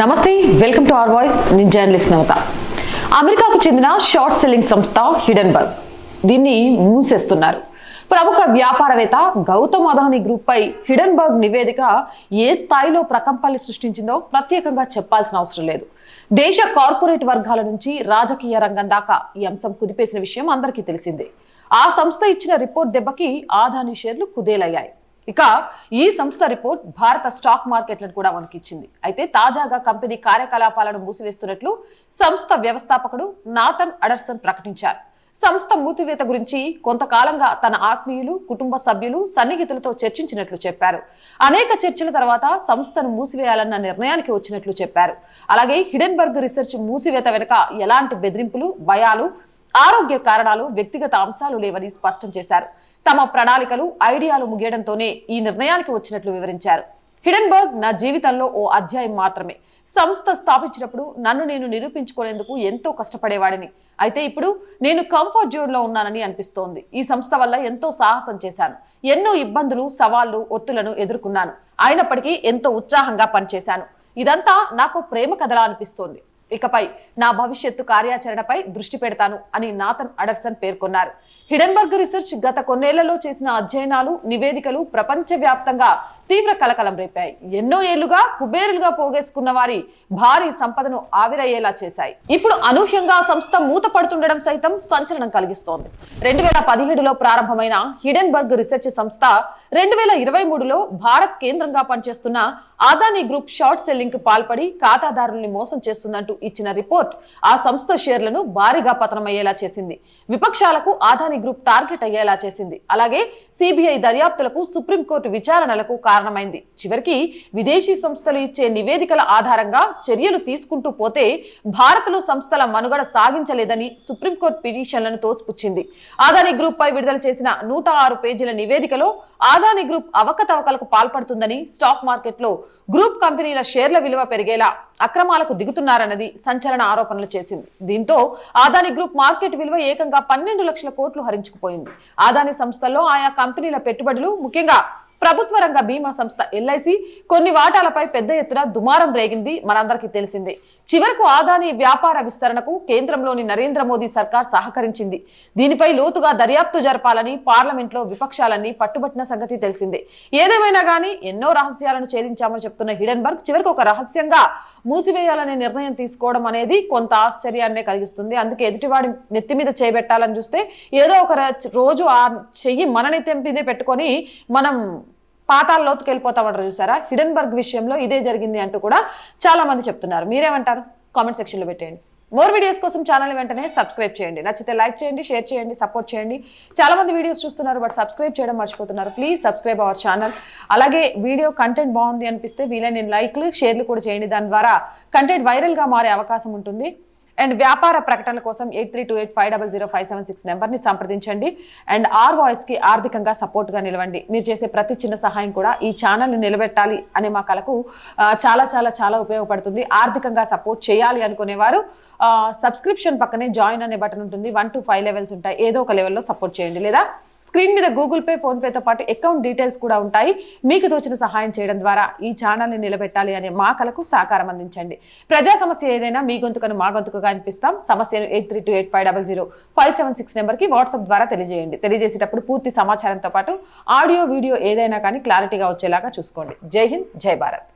నమస్తే welcome to our voice. నేను journalist నవత. అమెరికాకు చెందిన షార్ట్ సెల్లింగ్ సంస్థ హిడెన్బర్గ్ దీన్ని మూసేస్తున్నారు. ప్రముఖ వ్యాపారవేత్త గౌతమ్ అదానీ గ్రూప్ పై హిడెన్బర్గ్ నివేదిక ఏ స్థాయిలో ప్రకంపనలు సృష్టించిందో ప్రత్యేకంగా చెప్పాల్సిన అవసరం లేదు. దేశ కార్పొరేట్ వర్గాల నుంచి రాజకీయ రంగం దాకా ఈ అంశం కుదిపేసిన విషయం అందరికీ తెలిసిందే. ఆ సంస్థ ఇచ్చిన రిపోర్ట్ దెబ్బకి ఆదాని షేర్లు కుదేలయ్యాయి. ఇక ఈ సంస్థ రిపోర్ట్ భారత స్టాక్ మార్కెట్లను కూడా వణికిచ్చింది అయితే తాజాగా కంపెనీ కార్యకలాపాలను మూసివేస్తున్నట్లు సంస్థ వ్యవస్థాపకుడు నాథన్ అడర్సన్ ప్రకటించారు. సంస్థ మూసివేత గురించి కొంతకాలంగా తన ఆత్మీయులు కుటుంబ సభ్యులు సన్నిహితులతో చర్చించినట్లు చెప్పారు. అనేక చర్చల తర్వాత సంస్థను మూసివేయాలన్న నిర్ణయానికి వచ్చినట్లు చెప్పారు. అలాగే హిడెన్బర్గ్ రీసెర్చ్ మూసివేత వెనుక ఎలాంటి బెదిరింపులు భయాలు ఆరోగ్య కారణాలు వ్యక్తిగత అంశాలు లేవని స్పష్టం చేశారు. తమ ప్రణాళికలు ఐడియాలు ముగియడంతోనే ఈ నిర్ణయానికి వచ్చినట్లు వివరించారు. హిడెన్బర్గ్ నా జీవితంలో ఓ అధ్యాయం మాత్రమే. సంస్థ స్థాపించినప్పుడు నన్ను నేను నిరూపించుకునేందుకు ఎంతో కష్టపడేవాడిని. అయితే ఇప్పుడు నేను కంఫర్ట్ జోన్లో ఉన్నానని అనిపిస్తోంది. ఈ సంస్థ వల్ల ఎంతో సాహసం చేశాను. ఎన్నో ఇబ్బందులు సవాళ్ళు ఒత్తులను ఎదుర్కొన్నాను. అయినప్పటికీ ఎంతో ఉత్సాహంగా పనిచేశాను. ఇదంతా నాకు ప్రేమ కథలా అనిపిస్తోంది. ఇకపై నా భవిష్యత్తు కార్యాచరణపై దృష్టి పెడతాను అని నాథన్ అడర్సన్ పేర్కొన్నారు. హిడెన్బర్గ్ రీసెర్చ్ గత కొన్నేళ్ళలో చేసిన అధ్యయనాలు నివేదికలు ప్రపంచవ్యాప్తంగా తీవ్ర కలకలం రేపాయి. ఎన్నో ఏళ్ళుగా కుబేరులుగా పోగేసుకున్న వారి భారీ సంపదను ఆవిరయ్యేలా చేశాయి. ఇప్పుడు అనూహ్యంగా సంస్థ మూత పడుతుండడం సైతం సంచలనం కలిగిస్తోంది. రెండు వేల పదిహేడులో ప్రారంభమైన హిడెన్బర్గ్ రీసెర్చ్ సంస్థ రెండు వేల ఇరవై మూడులో భారత్ కేంద్రంగా పనిచేస్తున్న అదానీ గ్రూప్ షార్ట్ సెల్లింగ్కు పాల్పడి ఖాతాదారుల్ని మోసం చేస్తుందంటూ ఇచ్చిన రిపోర్ట్ ఆ సంస్థ షేర్లను భారీగా పతనమయ్యేలా చేసింది. విపక్షాలకు ఆదాని గ్రూప్ టార్గెట్ అయ్యేలా చేసింది. అలాగే సిబిఐ దర్యాప్తులకు సుప్రీంకోర్టు విచారణలకు కారణమైంది. చివరికి విదేశీ సంస్థలు ఇచ్చే నివేదికల ఆధారంగా చర్యలు తీసుకుంటూ పోతే భారత్లో సంస్థల మనుగడ సాగించలేదని సుప్రీంకోర్టు పిటిషన్లను తోసిపుచ్చింది. ఆదాని గ్రూప్ పై విడుదల చేసిన నూట ఆరు పేజీల నివేదికలో ఆదాని గ్రూప్ అవకతవకలకు పాల్పడుతుందని స్టాక్ మార్కెట్లో గ్రూప్ కంపెనీల షేర్ల విలువ పెరిగేలా అక్రమాలకు దిగుతున్నారన్నది సంచలన ఆరోపణలు చేసింది. దీంతో ఆదాని గ్రూప్ మార్కెట్ విలువ ఏకంగా పన్నెండు లక్షల కోట్లు హరించుకుపోయింది. ఆదాని సంస్థల్లో ఆయా కంపెనీల పెట్టుబడులు ముఖ్యంగా ప్రభుత్వ రంగ బీమా సంస్థ ఎల్ఐసి కొన్ని వాటాలపై పెద్ద ఎత్తున దుమారం రేగింది మనందరికీ తెలిసిందే. చివరకు ఆదాని వ్యాపార విస్తరణకు కేంద్రంలోని నరేంద్ర మోదీ సర్కార్ సహకరించింది. దీనిపై లోతుగా దర్యాప్తు జరపాలని పార్లమెంట్లో విపక్షాలన్నీ పట్టుబట్టిన సంగతి తెలిసిందే. ఏదేమైనా కానీ ఎన్నో రహస్యాలను ఛేదించామని చెప్తున్న హిడెన్బర్గ్ చివరికి ఒక రహస్యంగా మూసివేయాలనే నిర్ణయం తీసుకోవడం అనేది కొంత ఆశ్చర్యాన్నే కలిగిస్తుంది. అందుకే ఎదుటివాడి నెత్తి మీద చేపెట్టాలని చూస్తే ఏదో ఒక రోజు ఆ చెయ్యి మన నెత్తి మీదే పెట్టుకొని మనం పాతాల లోతుకి వెళ్ళిపోతామంటారు చూసారా? హిడెన్బర్గ్ విషయంలో ఇదే జరిగింది అంటూ కూడా చాలా మంది చెప్తున్నారు. మీరేమంటారు? కామెంట్ సెక్షన్లో పెట్టేయండి. మోర్ వీడియోస్ కోసం ఛానల్ వెంటనే సబ్స్క్రైబ్ చేయండి. నచ్చితే లైక్ చేయండి షేర్ చేయండి సపోర్ట్ చేయండి. చాలా మంది వీడియోస్ చూస్తున్నారు బట్ సబ్స్క్రైబ్ చేయడం మర్చిపోతున్నారు. ప్లీజ్ సబ్స్క్రైబ్ అవర్ ఛానల్ అలాగే వీడియో కంటెంట్ బాగుంది అనిపిస్తే వీలైన లైక్లు షేర్లు కూడా చేయండి. దాని ద్వారా కంటెంట్ వైరల్గా మారే అవకాశం ఉంటుంది. అండ్ వ్యాపార ప్రకటనల కోసం eight three two eight five double zero five seven six నెంబర్ని సంప్రదించండి. అండ్ ఆర్ వాయిస్కి ఆర్థికంగా సపోర్ట్గా నిలవండి. మీరు చేసే ప్రతి చిన్న సహాయం కూడా ఈ ఛానల్ని నిలబెట్టాలి అనే మా కళకు చాలా చాలా చాలా ఉపయోగపడుతుంది. ఆర్థికంగా సపోర్ట్ చేయాలి అనుకునేవారు సబ్స్క్రిప్షన్ పక్కనే జాయిన్ అనే బటన్ ఉంటుంది. వన్ టు ఫైవ్ లెవెల్స్ ఉంటాయి. ఏదో ఒక లెవెల్లో సపోర్ట్ చేయండి లేదా? స్క్రీన్ మీద గూగుల్ పే ఫోన్పేతో పాటు అకౌంట్ డీటెయిల్స్ కూడా ఉంటాయి. మీకు తోచిన సహాయం చేయడం ద్వారా ఈ ఛానల్ని నిలబెట్టాలి అనే మా కలకు సహకారం అందించండి. ప్రజా సమస్య ఏదైనా మీ గొంతుకను మా గొంతుకుగా అనిపిస్తాం. సమస్యను eight three two eight five double zero five seven six నెంబర్కి వాట్సాప్ ద్వారా తెలియజేయండి. తెలియజేసేటప్పుడు పూర్తి సమాచారంతో పాటు ఆడియో వీడియో ఏదైనా కానీ క్లారిటీగా వచ్చేలాగా చూసుకోండి. జై హింద్ జై భారత్.